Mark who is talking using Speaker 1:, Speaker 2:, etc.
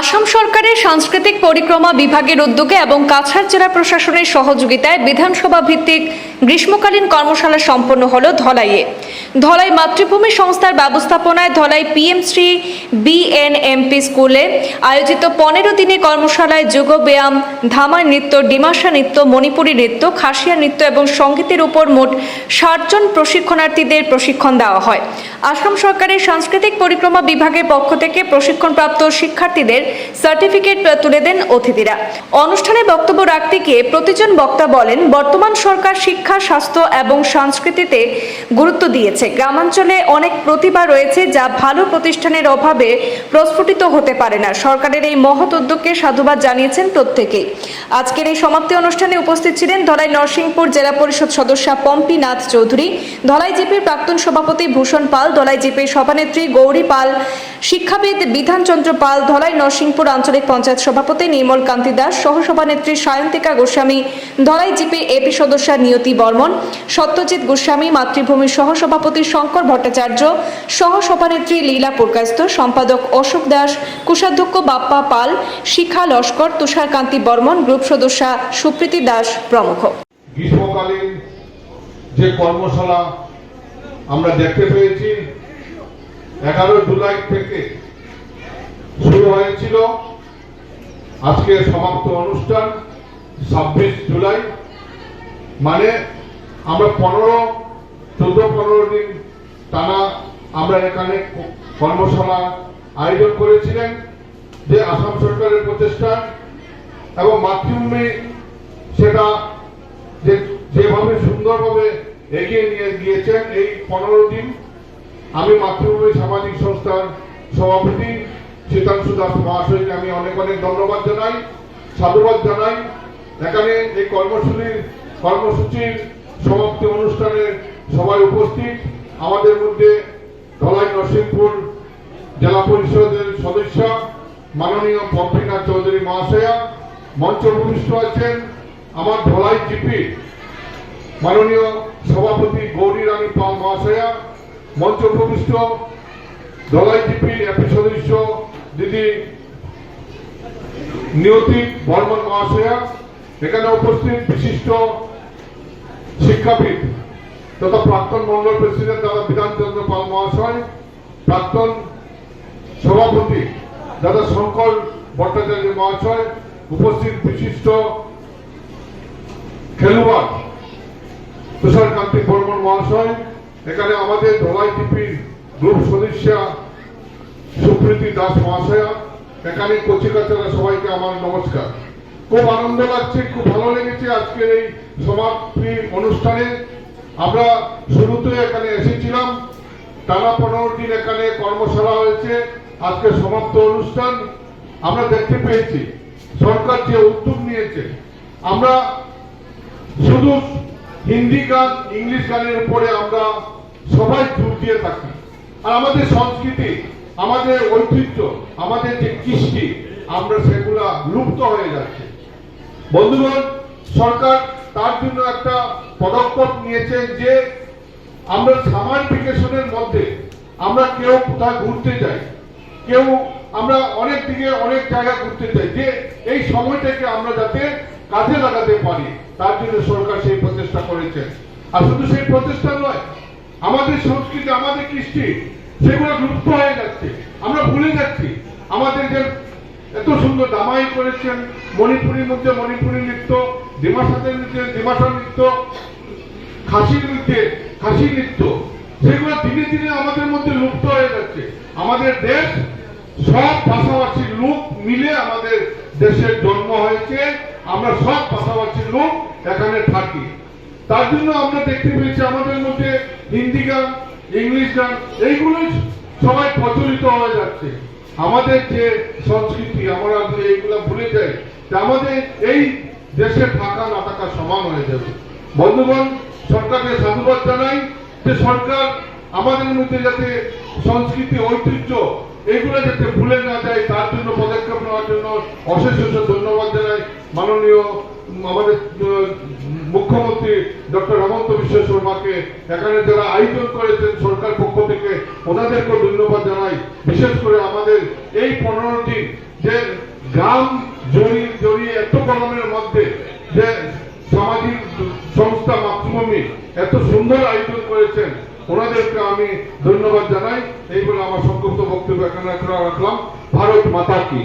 Speaker 1: আসাম সরকারের সাংস্কৃতিক পরিক্রমা বিভাগের উদ্যোগে এবং কাছাড় জেলা প্রশাসনের সহযোগিতায় বিধানসভা ভিত্তিক গ্রীষ্মকালীন কর্মশালা সম্পন্ন হল ধলাইয়ে। ধলাই মাতৃভূমি সংস্থার ব্যবস্থাপনায় ধলাই পিএমশ্রী বিএনএমপি স্কুলে আয়োজিত পনেরো দিনের কর্মশালায় যোগ ব্যায়াম, ধামার নৃত্য ডিমাসা নৃত্য, মণিপুরী নৃত্য, খাসিয়া নৃত্য এবং সঙ্গীতের উপর মোট ষাটজন প্রশিক্ষণার্থীদের প্রশিক্ষণ দেওয়া হয়। আসাম সরকারের সাংস্কৃতিক পরিক্রমা বিভাগের পক্ষ থেকে প্রশিক্ষণপ্রাপ্ত শিক্ষার্থীদের সার্টিফিকেট তুলে দেন অতিথিরা। অনুষ্ঠানে বক্তব্য রাখতে গিয়ে প্রতিজন বক্তা বলেন, বর্তমান সরকার শিক্ষা, স্বাস্থ্য এবং সংস্কৃতিতে গুরুত্ব দিয়েছে। গ্রামাঞ্চলে অনেক প্রতিভা রয়েছে যা ভালো প্রতিষ্ঠানের অভাবে প্রস্ফুটিত হতে পারে না। সরকারের এই মহৎ উদ্যোগকে সাধুবাদ জানিয়েছেন প্রত্যেকেই। আজকের এই সমাপ্তি অনুষ্ঠানে উপস্থিত ছিলেন ধলাই নরসিংপুর জেলা পরিষদ সদস্য পম্পি নাথ চৌধুরী, ধলাই জিপির প্রাক্তন সভাপতি ভূষণ পাল, ধলাই জিপির সভানেত্রী গৌরী পাল শিক্ষাবিদ বিধানচন্দ্র পাল, ধলাই নরসিংপুর আঞ্চলিক পঞ্চায়েত সভাপতি নির্মল কান্তি দাস, সহসভানেত্রী সায়ন্তিকা গোস্বামী, ধলাই জিপির এপি সদস্য নিয়তি বর্মন, সত্যজিৎ গোস্বামী মাতৃভূমির সহসভাপতি শঙ্কর ভট্টাচার্য, সহসভানেত্রী লীলা পুরকাস্ত সম্পাদক অশোক দাস, কোষাধ্যক্ষ বাপ্পা পাল, শিখা লস্কর, তুষারকান্তি বর্মন, গ্রুপ সদস্যা সুপ্রীতি দাস প্রমুখ।
Speaker 2: গ্রীষ্মকালীন যে কর্মশালা আমরা দেখতে পেয়েছি এগারো জুলাই থেকে শুরু হয়েছিল আজকে সমাপ্ত অনুষ্ঠান, ছাব্বিশ জুলাই। মানে আমরা পনেরো, চোদ্দ, পনেরো দিন টানা আমরা এখানে কর্মশালা আয়োজন করেছিলেন যে আসাম সরকারের প্রচেষ্টা এবং মাতৃভূমি সেটা যে যেভাবে সুন্দরভাবে এগিয়ে নিয়ে গিয়েছেন এই পনেরো দিন আমি মাতৃভূমি সামাজিক সংস্থার সভাপতি শীতাংশু দাস মহাশয়কে আমি অনেক অনেক ধন্যবাদ জানাই, সাধুবাদ জানাই। এখানে এই কর্মসূচির কর্মসূচির সমাপ্তি অনুষ্ঠানে সবাই উপস্থিত। আমাদের মধ্যে ধলাই নরসিংপুর জেলা পরিষদের সদস্য, মাননীয় পম্পিনাথ চৌধুরী মহাশয়া মঞ্চ ভূমিষ্ঠ আছেন আমার ধলাই জিপি, মাননীয় সভাপতি গৌরী রানী পাল মহাশয়া মঞ্চ ভূমিষ্ঠ ধলাই জিপি এপি সদস্য, দিদি নিয়তি বর্মন মহাশয়া, এখানে উপস্থিত বিশিষ্ট শিক্ষাবিদ তথা প্রাক্তন মন্ডল প্রেসিডেন্ট দাদা বিধানচন্দ্র পাল মহাশয়, প্রাক্তন সভাপতি দাদা শঙ্কর ভট্টাচার্য মহাশয়, উপস্থিত বিশিষ্ট খেলোয়াড় তুষারকান্তি বর্মন মহাশয় এখানে আমাদের ধলাই টিপির গ্রুপ সদস্য সুপ্রীতি দাস মহাশয়া, এখানে কচিকাচারা সবাইকে আমার নমস্কার। খুব আনন্দ লাগছে, খুব ভালো লেগেছে আজকের এই সমাপ্তি অনুষ্ঠানে। আমরা শুরুতে এখানে এসেছিলাম। টানা পনেরো দিন এখানে কর্মশালা হয়েছে, আজকে সমাপ্ত অনুষ্ঠান। আমরা দেখতে পেয়েছি, সরকার যে উদ্যোগ নিয়েছে। আমরা শুধু হিন্দি গান, ইংলিশ গানের উপরে আমরা সবাই জোর দিয়ে থাকি। আর আমাদের সংস্কৃতি, আমাদের ঐতিহ্য, আমাদের যে কৃষ্টি, আমরা সেগুলা লুপ্ত হয়ে যাচ্ছে। বন্ধুগণ, সরকার তার জন্য একটা পদক্ষেপ নিয়েছেন যে আমরা সামার ভেকেশনের মধ্যে আমরা কেউ কোথায় ঘুরতে যাই। কেউ আমরা অনেক দিকে অনেক জায়গা ঘুরতে যাই যে এই সময়টাকে আমরা যাতে কাজে লাগাতে পারি। তার জন্য সরকার সেই প্রচেষ্টা করেছেন আর শুধু সেই প্রচেষ্টা নয়, আমাদের সংস্কৃতি, আমাদের কৃষ্টি, সেগুলো লুপ্ত হয়ে যাচ্ছে। আমরা ভুলে যাচ্ছি। আমাদের যে এত সুন্দর দামাই করেছেন, মণিপুরীর মধ্যে মণিপুরী নৃত্য, ডিমাসাদের নৃত্য ডিমাসা নৃত্য, খাসি নৃত্যে খাসি নৃত্য, সেগুলো দিনে দিনে আমাদের মধ্যে লুপ্ত হয়ে যাচ্ছে। আমাদের দেশ সব ভাষাভাষীর লোক মিলে আমাদের দেশের জন্ম হয়েছে। আমরা সব ভাষাভাষীর লোক এখানে থাকি। তার জন্য আমরা দেখতে পেয়েছি আমাদের মধ্যে হিন্দি গান, ইংলিশ গান, এইগুলোই সবাই প্রচলিত হয়ে যাচ্ছে। আমাদের যে সংস্কৃতি, আমরা এইগুলো ভুলে যাই আমাদের এই দেশে থাকা, না থাকা সমান হয়ে যাবে। বন্ধুগণ, সরকারকে সাধুবাদ জানাই যে সরকার আমাদের মধ্যে যাতে সংস্কৃতি, ঐতিহ্য এগুলো যাতে ভুলে না যায়, তার জন্য পদক্ষেপ নেওয়ার জন্য অশেষ ধন্যবাদ জানাই। মাননীয় আমাদের মুখ্যমন্ত্রী ডক্টর হেমন্ত বিশ্ব শর্মাকে, এখানে যারা আয়োজন করেছেন সরকার পক্ষ থেকে, ওনাদেরকেও ধন্যবাদ জানাই। বিশেষ করে আমাদের এই পনেরো যে গ্রাম জড়িয়ে জড়িয়ে এত গরমের মধ্যে যে সামাজিক সংস্থা মাতৃভূমি এত সুন্দর আয়োজন করেছেন, ওনাদেরকে আমি ধন্যবাদ জানাই। এই বলে আমার সংক্ষিপ্ত বক্তব্য এখানে রাখলাম। ভারত মাতা কি।